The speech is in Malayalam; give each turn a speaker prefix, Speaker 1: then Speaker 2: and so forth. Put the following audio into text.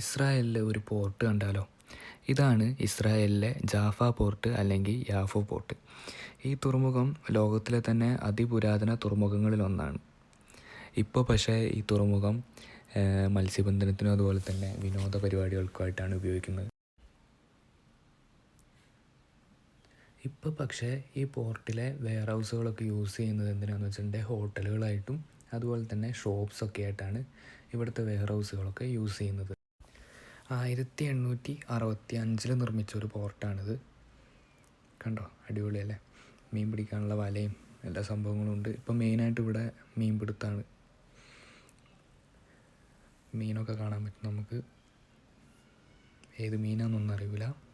Speaker 1: ഇസ്രായേലിലെ ഒരു പോർട്ട് കണ്ടാലോ? ഇതാണ് ഇസ്രായേലിലെ ജാഫ പോർട്ട് അല്ലെങ്കിൽ യാഫോ പോർട്ട്. ഈ തുറമുഖം ലോകത്തിലെ തന്നെ അതിപുരാതന തുറമുഖങ്ങളിലൊന്നാണ്. ഇപ്പോൾ പക്ഷേ ഈ തുറമുഖം മത്സ്യബന്ധനത്തിനും അതുപോലെ തന്നെ വിനോദ പരിപാടികൾക്കുമായിട്ടാണ് ഉപയോഗിക്കുന്നത്. ഇപ്പോൾ പക്ഷേ ഈ പോർട്ടിലെ വെയർ ഹൗസുകളൊക്കെ യൂസ് ചെയ്യുന്നത് എന്തിനാണെന്ന് വെച്ചിട്ടുണ്ടെങ്കിൽ ഹോട്ടലുകളായിട്ടും അതുപോലെ തന്നെ ഷോപ്സൊക്കെ ആയിട്ടാണ് ഇവിടുത്തെ വെയർ ഹൗസുകളൊക്കെ യൂസ് ചെയ്യുന്നത്. ആയിരത്തി എണ്ണൂറ്റി അറുപത്തി അഞ്ചിൽ നിർമ്മിച്ച ഒരു പോർട്ടാണിത്. കണ്ടോ? അടിപൊളിയല്ലേ മീൻ പിടിക്കാനുള്ള വലയും എല്ലാ സംഭവങ്ങളും ഉണ്ട്. ഇപ്പം മെയിനായിട്ട് ഇവിടെ മീൻ പിടുത്താണ്. മീനൊക്കെ കാണാൻ പറ്റും നമുക്ക്. ഏത് മീനാണെന്നൊന്നും അറിയില്ല